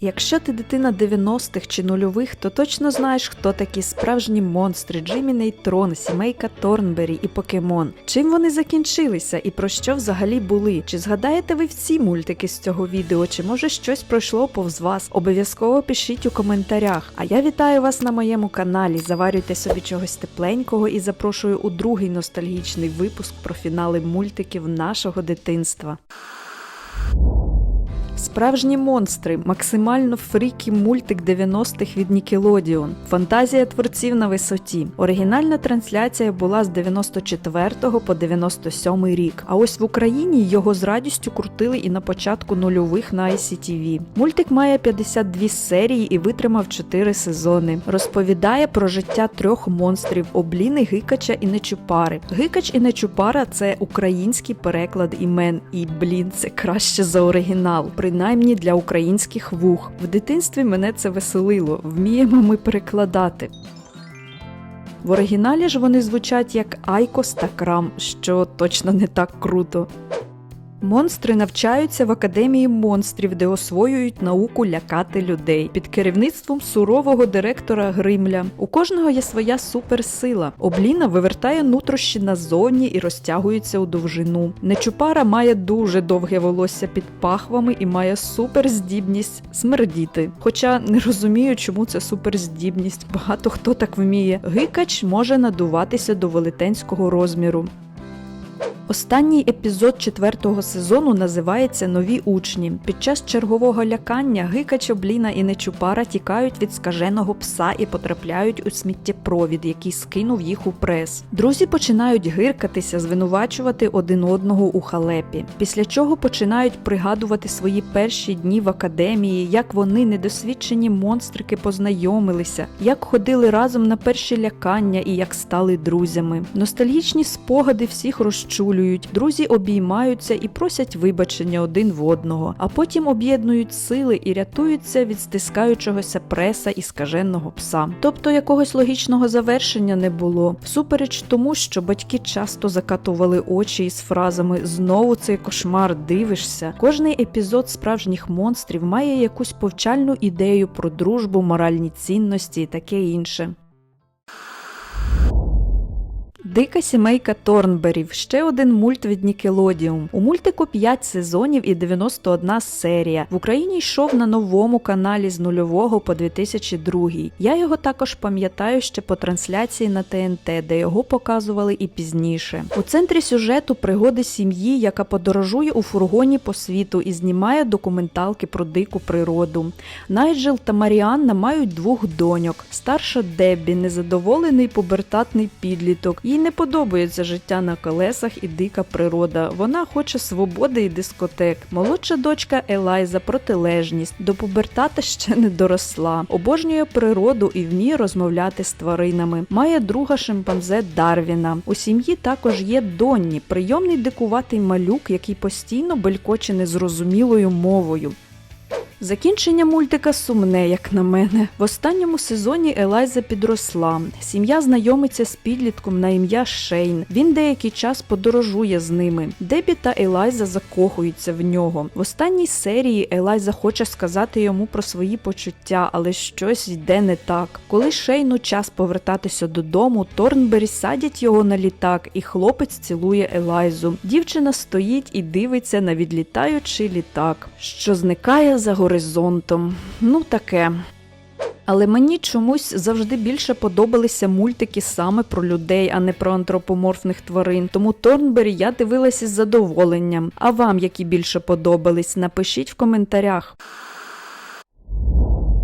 Якщо ти дитина 90-х чи нульових, то точно знаєш, хто такі справжні монстри Джиммі Нейтрон, сімейка Торнбері і Покемон. Чим вони закінчилися і про що взагалі були? Чи згадаєте ви всі мультики з цього відео, чи може щось пройшло повз вас? Обов'язково пишіть у коментарях. А я вітаю вас на моєму каналі. Заварюйте собі чогось тепленького і запрошую у другий ностальгічний випуск про фінали мультиків нашого дитинства. Справжні монстри, максимально фрікі мультик 90-х від Nickelodeon. Фантазія творців на висоті. Оригінальна трансляція була з 94 по 97 рік. А ось в Україні його з радістю крутили і на початку нульових на ICTV. Мультик має 52 серії і витримав 4 сезони. Розповідає про життя трьох монстрів Обліни, Гикача і Нечупари. Гикач і Нечупара це український переклад імен, і блін, це краще за оригінал принаймні для українських вух. В дитинстві мене це веселило, вміємо ми перекладати. В оригіналі ж вони звучать як Айкос та Крам, що точно не так круто. Монстри навчаються в академії монстрів, де освоюють науку лякати людей під керівництвом сурового директора Гримля. У кожного є своя суперсила. Обліна вивертає нутрощі назовні і розтягується у довжину. Нечупара має дуже довге волосся під пахвами і має суперздібність смердіти. Хоча не розумію, чому це суперздібність. Багато хто так вміє. Гикач може надуватися до велетенського розміру. Останній епізод четвертого сезону називається Нові учні. Під час чергового лякання Гикач, Обліна і Нечупара тікають від скаженого пса і потрапляють у сміттєпровід, який скинув їх у прес. Друзі починають гиркатися, звинувачувати один одного у халепі. Після чого починають пригадувати свої перші дні в академії, як вони, недосвідчені монстрики, познайомилися, як ходили разом на перші лякання і як стали друзями. Ностальгічні спогади всіх розчулюють. Друзі обіймаються і просять вибачення один в одного, а потім об'єднують сили і рятуються від стискаючогося преса і скаженого пса. Тобто якогось логічного завершення не було. Всупереч тому, що батьки часто закатували очі із фразами Знову цей кошмар дивишся. Кожний епізод справжніх монстрів має якусь повчальну ідею про дружбу, моральні цінності і таке інше. Дика сімейка Торнберів ще один мульт від Nickelodeon. У мультику 5 сезонів і 91 серія. В Україні йшов на новому каналі з нульового по 2002. Я його також пам'ятаю ще по трансляції на ТНТ, де його показували і пізніше. У центрі сюжету пригоди сім'ї, яка подорожує у фургоні по світу і знімає документалки про дику природу. Найджел та Маріанна мають двох доньок. Старша Деббі, незадоволений пубертатний підліток. Їй не подобається життя на колесах і дика природа. Вона хоче свободи і дискотек. Молодша дочка Елайза протилежність. До пубертата ще не доросла. Обожнює природу і вміє розмовляти з тваринами. Має друга шимпанзе Дарвіна. У сім'ї також є Донні, прийомний дикуватий малюк, який постійно белькоче незрозумілою мовою. Закінчення мультика сумне, як на мене. В останньому сезоні Елайза підросла. Сім'я знайомиться з підлітком на ім'я Шейн. Він деякий час подорожує з ними. Дебі та Елайза закохуються в нього. В останній серії Елайза хоче сказати йому про свої почуття, але щось йде не так. Коли Шейну час повертатися додому, Торнбері садять його на літак, і хлопець цілує Елайзу. Дівчина стоїть і дивиться на відлітаючий літак, що зникає за горизонтом. Ну таке. Але мені чомусь завжди більше подобалися мультики саме про людей, а не про антропоморфних тварин. Тому Торнбері я дивилася з задоволенням. А вам які більше подобались? Напишіть в коментарях.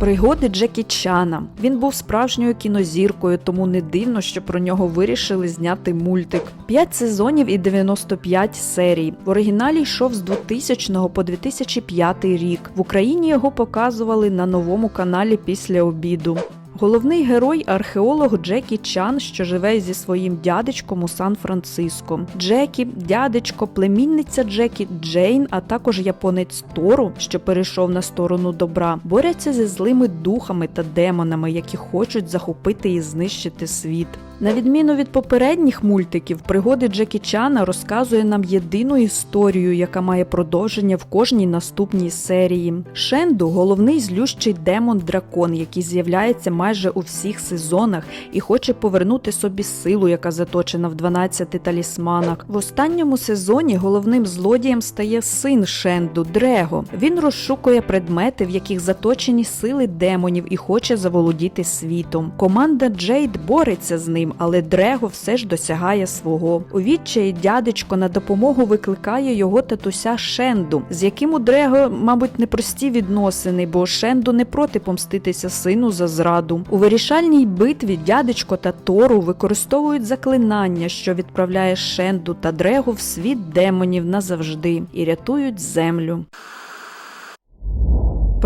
Пригоди Джекі Чана. Він був справжньою кінозіркою, тому не дивно, що про нього вирішили зняти мультик. П'ять сезонів і 95 серій. В оригіналі йшов з 2000 по 2005 рік. В Україні його показували на новому каналі після обіду. Головний герой археолог Джекі Чан, що живе зі своїм дядечком у Сан-Франциско. Джекі, дядечко, племінниця Джекі Джейн, а також японець Тору, що перейшов на сторону добра, борються зі злими духами та демонами, які хочуть захопити і знищити світ. На відміну від попередніх мультиків, пригоди Джекі Чана розказує нам єдину історію, яка має продовження в кожній наступній серії. Шенду головний злющий демон-дракон, який з'являється майже у всіх сезонах і хоче повернути собі силу, яка заточена в 12 талісманах. В останньому сезоні головним злодієм стає син Шенду Дрего. Він розшукує предмети, в яких заточені сили демонів, і хоче заволодіти світом. Команда Джейд бореться з ним, але Дрего все ж досягає свого. У відчаї дядечко на допомогу викликає його татуся Шенду, з яким у Дрего, мабуть, непрості відносини, бо Шенду не проти помститися сину за зраду. У вирішальній битві дядечко та Тору використовують заклинання, що відправляє Шенду та Дрегу в світ демонів назавжди і рятують землю.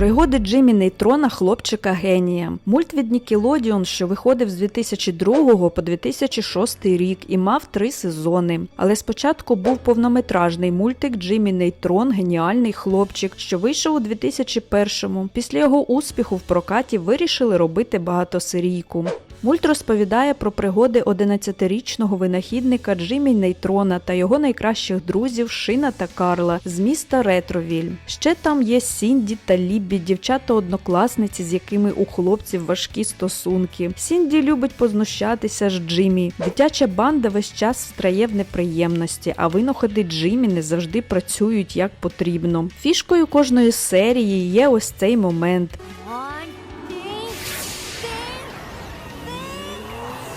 Пригоди Джиммі Нейтрона хлопчика генія. Мульт від Нікелодіон, що виходив з 2002 по 2006 рік і мав три сезони. Але спочатку був повнометражний мультик Джиммі Нейтрон Геніальний хлопчик, що вийшов у 2001-му. Після його успіху в прокаті вирішили робити багатосерійку. Мульт розповідає про пригоди 11-річного винахідника Джиммі Нейтрона та його найкращих друзів Шина та Карла з міста Ретровіль. Ще там є Сінді та Ліббі, дівчата-однокласниці, з якими у хлопців важкі стосунки. Сінді любить познущатися з Джиммі. Дитяча банда весь час страє в неприємності, а винаходи Джиммі не завжди працюють як потрібно. Фішкою кожної серії є ось цей момент.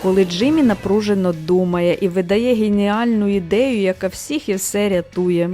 Коли Джиммі напружено думає і видає геніальну ідею, яка всіх і все рятує.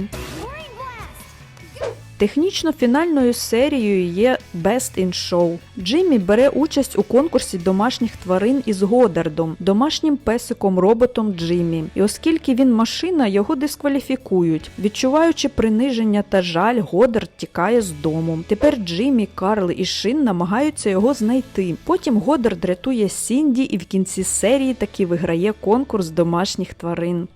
Технічно фінальною серією є Best in Show. Джиммі бере участь у конкурсі домашніх тварин із Годардом, домашнім песиком-роботом Джиммі. І оскільки він машина, його дискваліфікують. Відчуваючи приниження та жаль, Годард тікає з дому. Тепер Джиммі, Карл і Шин намагаються його знайти. Потім Годард рятує Сінді і в кінці серії таки виграє конкурс домашніх тварин.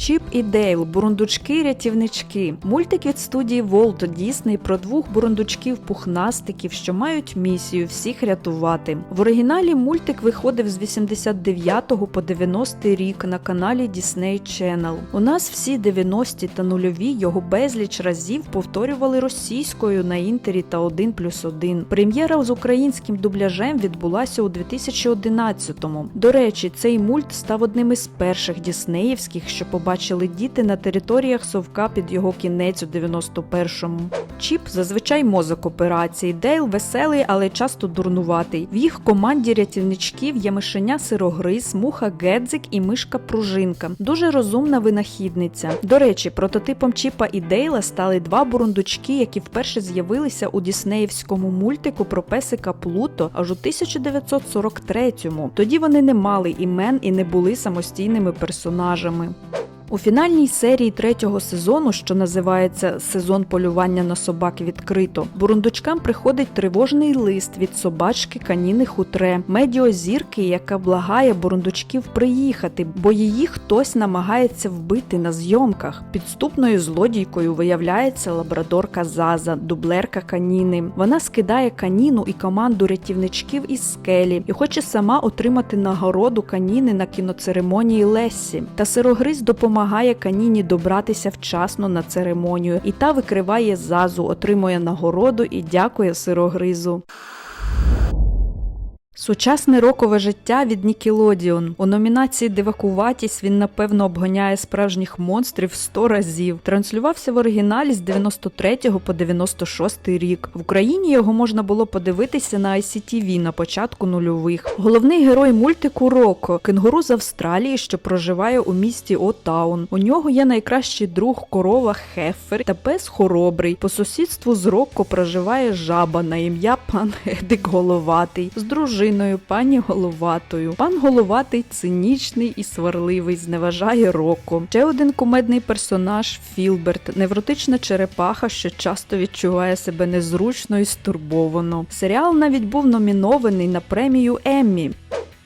Чіп і Дейл, бурундучки-рятівнички. Мультик від студії Walt Disney про двох бурундучків-пухнастиків, що мають місію всіх рятувати. В оригіналі мультик виходив з 89 по 90 рік на каналі Disney Channel. У нас всі 90-ті та нульові його безліч разів повторювали російською на інтері та 1 плюс 1. Прем'єра з українським дубляжем відбулася у 2011-му. До речі, цей мульт став одним із перших діснеївських, що побачили діти на територіях совка під його кінець у 91-му. Чіп зазвичай мозок операції. Дейл веселий, але часто дурнуватий. В їх команді рятівничків є мишеня сирогриз, муха Гедзик і мишка Пружинка. Дуже розумна винахідниця. До речі, прототипом Чіпа і Дейла стали два бурундучки, які вперше з'явилися у діснеївському мультику про песика Плуто аж у 1943-му. Тоді вони не мали імен і не були самостійними персонажами. У фінальній серії третього сезону, що називається Сезон полювання на собак відкрито, бурундучкам приходить тривожний лист від собачки Каніни Хутре, медіозірки, яка благає бурундучків приїхати, бо її хтось намагається вбити на зйомках. Підступною злодійкою виявляється лабрадорка Заза, дублерка Каніни. Вона скидає каніну і команду рятівничків із скелі і хоче сама отримати нагороду каніни на кіноцеремонії Лессі. Та сирогриз допомагає каніні добратися вчасно на церемонію, і та викриває зазу, отримує нагороду і дякує сирогризу. Сучасне рокове життя від Нікелодіон. У номінації Дивакуватість він напевно обганяє справжніх монстрів 100 разів. Транслювався в оригіналі з 93 по 96 рік. В Україні його можна було подивитися на ICTV на початку нульових. Головний герой мультику Роко кенгуру з Австралії, що проживає у місті Отаун. У нього є найкращий друг корова Хефер та пес хоробрий. По сусідству з Рокко проживає жаба на ім'я пан Едик Головатий з дружиною дружиною, пані Головатою. Пан Головатий цинічний і сварливий, зневажає року. Ще один кумедний персонаж Філберт, невротична черепаха, що часто відчуває себе незручно і стурбовано. Серіал навіть був номінований на премію Еммі.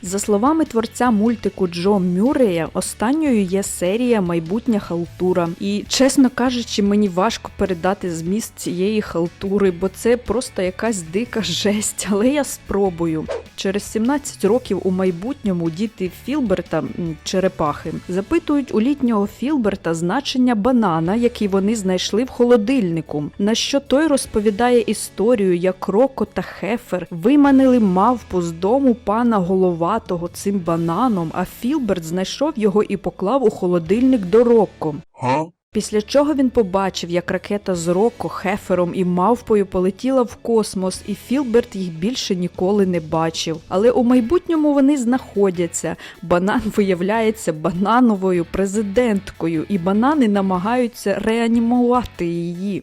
За словами творця мультику Джо Мюррея, останньою є серія Майбутня халтура. І, чесно кажучи, мені важко передати зміст цієї халтури, бо це просто якась дика жесть, але я спробую. Через 17 років у майбутньому діти Філберта черепахи запитують у літнього Філберта значення банана, який вони знайшли в холодильнику. На що той розповідає історію, як Роко та Хефер виманили мавпу з дому пана головатого цим бананом, а Філберт знайшов його і поклав у холодильник до Рокко. Після чого він побачив, як ракета з Рокко, Хефером і мавпою полетіла в космос, і Філберт їх більше ніколи не бачив. Але у майбутньому вони знаходяться. Банан виявляється банановою президенткою, і банани намагаються реанімувати її.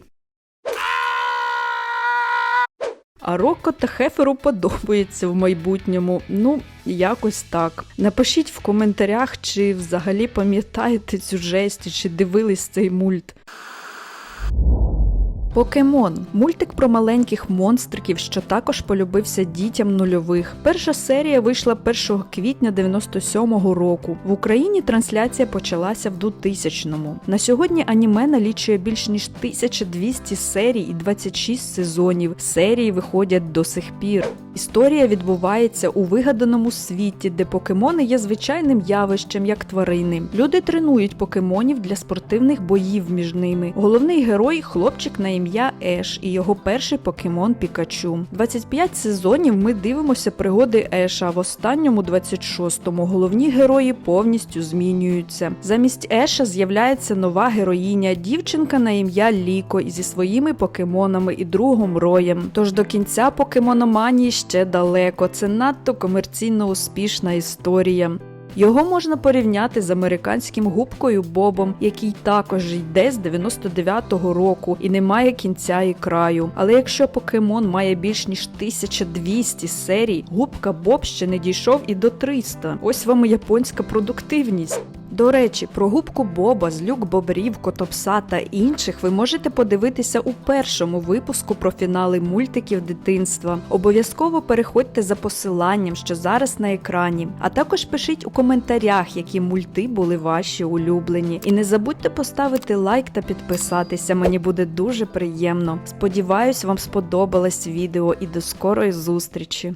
А Рокко та Хеферу подобається в майбутньому. Ну, якось так. Напишіть в коментарях, чи взагалі пам'ятаєте цю жесть, чи дивились цей мульт. Покемон мультик про маленьких монстриків, що також полюбився дітям нульових. Перша серія вийшла 1 квітня 97-го року. В Україні трансляція почалася в 2000-му. На сьогодні аніме налічує більш ніж 1200 серій і 26 сезонів. Серії виходять до сих пір. Історія відбувається у вигаданому світі, де покемони є звичайним явищем, як тварини. Люди тренують покемонів для спортивних боїв між ними. Головний герой хлопчик на ім'я Еш і його перший покемон Пікачу. 25 сезонів ми дивимося пригоди Еша. В останньому 26-му головні герої повністю змінюються. Замість Еша з'являється нова героїня, дівчинка на ім'я Ліко зі своїми покемонами і другом Роєм. Тож до кінця покемономанії ще далеко. Це надто комерційно успішна історія. Його можна порівняти з американським губкою Бобом, який також йде з 99-го року і не має кінця і краю. Але якщо покемон має більш ніж 1200 серій, губка Боб ще не дійшов і до 300. Ось вам і японська продуктивність. До речі, про губку Боба, злюк бобрів, котопса та інших ви можете подивитися у першому випуску про фінали мультиків дитинства. Обов'язково переходьте за посиланням, що зараз на екрані. А також пишіть у коментарях, які мульти були ваші улюблені. І не забудьте поставити лайк та підписатися. Мені буде дуже приємно. Сподіваюсь, вам сподобалось відео і до скорої зустрічі.